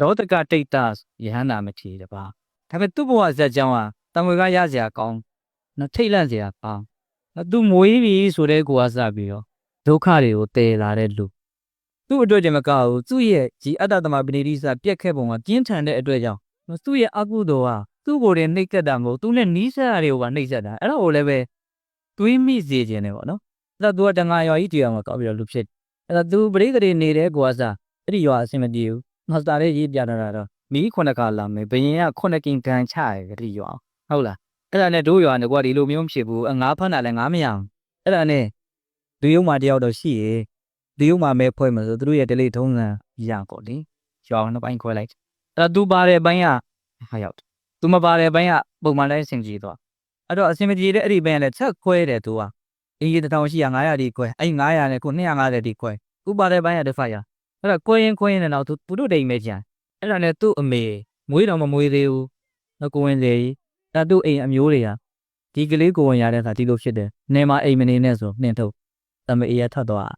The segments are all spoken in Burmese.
ဒေါတကတိတ်တာယဟန္တာမထေရတပါဒါပေမဲ့သူ့ဘဝဇက်ကြောင်းဟာတံငွေကရစရာကောင်းနော်ထိတ်လန့်စရာကောင်းနော်သူမွေးပြီဆိုတဲ့ကိုကစပြီးတော့ဒုက္ခတွေကိုတည်လာတဲ့လူသူ့အတွက်တည်းမကဘူးသူ့ရဲ့ဒီအတ္တသမပဏိတိစပြက်ခဲ့ပုံကပြင်းထန်တဲ့အတွက်ကြောင့်နော်သူ့ရဲ့အကုသိုလ်ဟာသူ့ကိုယ်တည်းနှိပ်စက်တာမဟုတ်သူနဲ့နီးစပ်တာတွေကိုပါနှိပ်စက်တာအဲ့ဒါကိုလည်းပဲတွေးမိစေခြင်းနဲ့ပေါ့နော်အဲ့ဒါသူကတငါရွာကြီးတရားမှာကောက်ပြီးတော့လူဖြစ်အဲ့ဒါသူပရိသေတွေနေတဲ့ကိုကစားအဲ့ဒီရွာအဆင်မပြေဘူး မစတာလေးရေးပြတာတော့မီးခုနှစ်ခါလာမယ်ဘယင်ကခုနှစ်ကင်တန်ချရယ်ဒီရွာဟုတ်လားအဲ့ဒါနဲ့တို့ရွာကဒီလိုမျိုးမဖြစ်ဘူးအငါးဖက်တာလည်းငါးမရအောင်အဲ့ဒါနဲ့ဒီယုံမှာတယောက်တော့ရှိရေဒီယုံမှာမဲဖွဲ့မှာဆိုသူတို့ရဲ့ဒလိထုံးစံရပေါ့လေရွာနှစ်ပိုင်းခွဲလိုက်အဲ့ဒါသူပါတဲ့ဘိုင်းကဟာရောက်သူမပါတဲ့ဘိုင်းကပုံမှန်တိုင်းဆင်ကြီးသွားအဲ့တော့အစင်မကြီးတဲ့အဲ့ဒီဘိုင်းကလည်းချက်ခွဲတယ်သူကအင်းကြီးတစ်ထောင်ရှိရ900ဒီခွဲအဲ့900နဲ့ကို250ဒီခွဲဥပါတဲ့ဘိုင်းကတစ်ဖက်ရ အဲ့တော့ခွဲရင်ခွဲရင်လည်းတော့သူသူတို့တိမ်မဲကြံအဲ့ဒါနဲ့သူ့အမေမွေးတော်မမွေးသေးဘူးနော်ကိုဝင်လေအဲ့သူ့အိမ်အမျိုးတွေကဒီကလေးကိုဝင်ရတဲ့အခါဒီလိုဖြစ်တယ်နေမှာအိမ်မနေနဲ့ဆိုနှင်ထုတ်တမအေးရထတ်သွား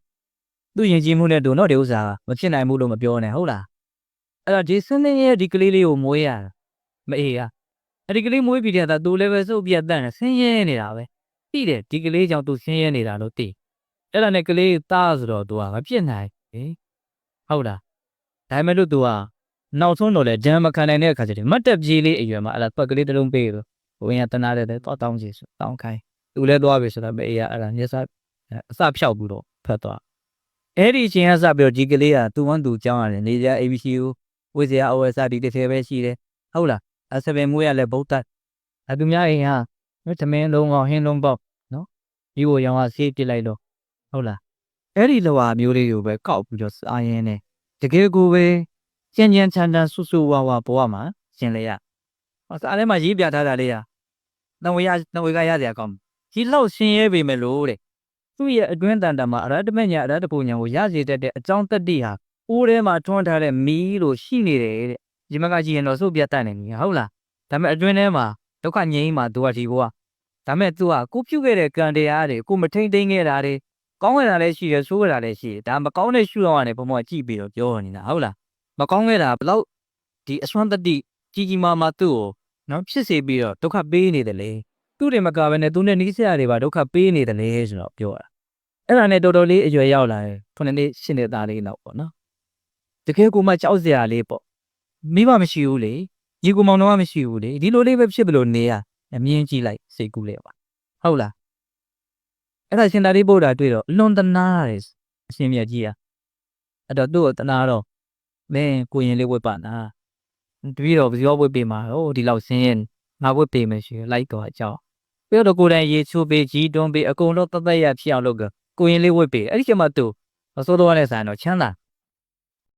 သူ့ယဉ်ကျေးမှုနဲ့တူတော့ဒီဥစ္စာမဖြစ်နိုင်ဘူးလို့မပြောနဲ့ဟုတ်လားအဲ့တော့ဒီစနေရဲ့ဒီကလေးလေးကိုမွေးရတာမအေးရအဲ့ဒီကလေးမွေးပြီးတဲ့အခါသူလည်းပဲစုပ်ပြတ်တန့်ဆင်းရဲနေတာပဲသိတယ်ဒီကလေးကြောင့်သူဆင်းရဲနေတာလို့သိအဲ့ဒါနဲ့ကလေးသားဆိုတော့သူကမပြစ်နိုင်ဟင် ဟုတ်လားဒါပေမဲ့လို့သူကနောက်ဆုံးတော့လေဂျမ်မခံနိုင်တဲ့အခါကျတော့မတ်တက်ပြေးလေးအရွယ်မှာအဲ့ဒါပတ်ကလေးတစ်လုံးပေးလို့ဘဝင်ကတနာတဲ့တော့တောင်းစီဆိုတောင်းခိုင်းသူလည်းသွားပြီဆိုတော့မေးရအဲ့ဒါမျက်စအစဖြောက်ပြီးတော့ဖတ်သွားအဲ့ဒီအချိန်ကစပြီးတော့ဒီကလေးကသူ့ဝန်သူကြောင်းရတယ်နေကြ ABC ကိုဝေစရာ OS ဒီတစ်ထဲပဲရှိတယ်ဟုတ်လားအစပယ်မွေးရလဲဗုဒ္ဓအသူများအိမ်ဟာသမင်းလုံးအောင်ဟင်းလုံးပေါက်နော်ဒီကိုရောင်ကဆေးပစ်လိုက်တော့ဟုတ်လား အဲ့ဒီလောဟာမျိုးလေးကိုပဲကောက်ပြီးတော့စားရင်းနဲ့တကယ်ကိုပဲကြင်ကြင်ချန်ချန်ဆူဆူဝါဝါဘဝမှာရှင်လေရဟောစားထဲမှာရေးပြထားတာလေးရနှဝေရနှဝေကရစရာကောင်းဒီလောက်ရှင်ရဲပေမဲ့လို့တဲ့သူ့ရဲ့အတွင်းတန်တာမှာအရတမညာအရတပူညာကိုရစေတတ်တဲ့အကြောင်းတတ္တိဟာအိုးထဲမှာထွန်းထားတဲ့မီးလို့ရှိနေတယ်တဲ့ဒီမကကြည့်ရင်တော့စုပ်ပြတ်တတ်နေပြီဟုတ်လားဒါပေမဲ့အတွင်းထဲမှာဒုက္ခငြိမ်းမှာသူကဒီဘဝဒါပေမဲ့သူကကိုပြုတ်ခဲ့တဲ့ကံတရားတွေကိုမထိန်သိမ်းခဲ့တာတွေ ကောင်းခဲ့တာလည်းရှိတယ်ဆိုးခဲ့တာလည်းရှိတယ်ဒါမကောင်းတဲ့ရှုထောင့်ကနေဘုံဘကြည့်ပြီးတော့ပြောနေတာဟုတ်လားမကောင်းခဲ့တာဘလို့ဒီအစွမ်းတတိကြီးကြီးမားမားသူ့ကိုနော်ဖြစ်စေပြီးတော့ဒုက္ခပေးနေတယ်လေသူ့တွေမကဘဲနဲ့သူနဲ့နီးစရာတွေပါဒုက္ခပေးနေတယ်လေဆိုတော့ပြောတာအဲ့ဒါနဲ့တော်တော်လေးအရွယ်ရောက်လာတယ်ခုနှစ်နှစ်ရှင်းတဲ့သားလေးနောက်ပေါ့နော်တကယ်ကိုမှကြောက်စရာလေးပေါ့မိဘမရှိဘူးလေညီကူမောင်တော်ကမရှိဘူးလေဒီလိုလေးပဲဖြစ်ဘလို့နေရအမြင်ကြည့်လိုက်စိတ်ကူးလေပါဟုတ်လား အဲ့ဒါရှင်သာရိပုတ္တရာတွေ့တော့အလွန်တနာရတယ်အရှင်မြတ်ကြီးอ่ะအဲ့တော့သူ့ကိုတနာတော့မင်းကိုရင်လေးဝတ်ပါနာတပည့်တော်ဘယ်ရောဝတ်ပေးမှာဟိုဒီလောက်ဆင်းရဲငါဝတ်ပေးမယ်ရှိလိုက်တော့အကြောင်းပြီးတော့ကိုယ်တိုင်ရေချိုးပေးကြီးတွန်းပေးအကုန်လုံးတသက်ရဖြစ်အောင်လုပ်ကကိုရင်လေးဝတ်ပေးအဲ့ဒီကျမှသူအစိုးရနဲ့ဆိုင်တော့ချမ်းသာ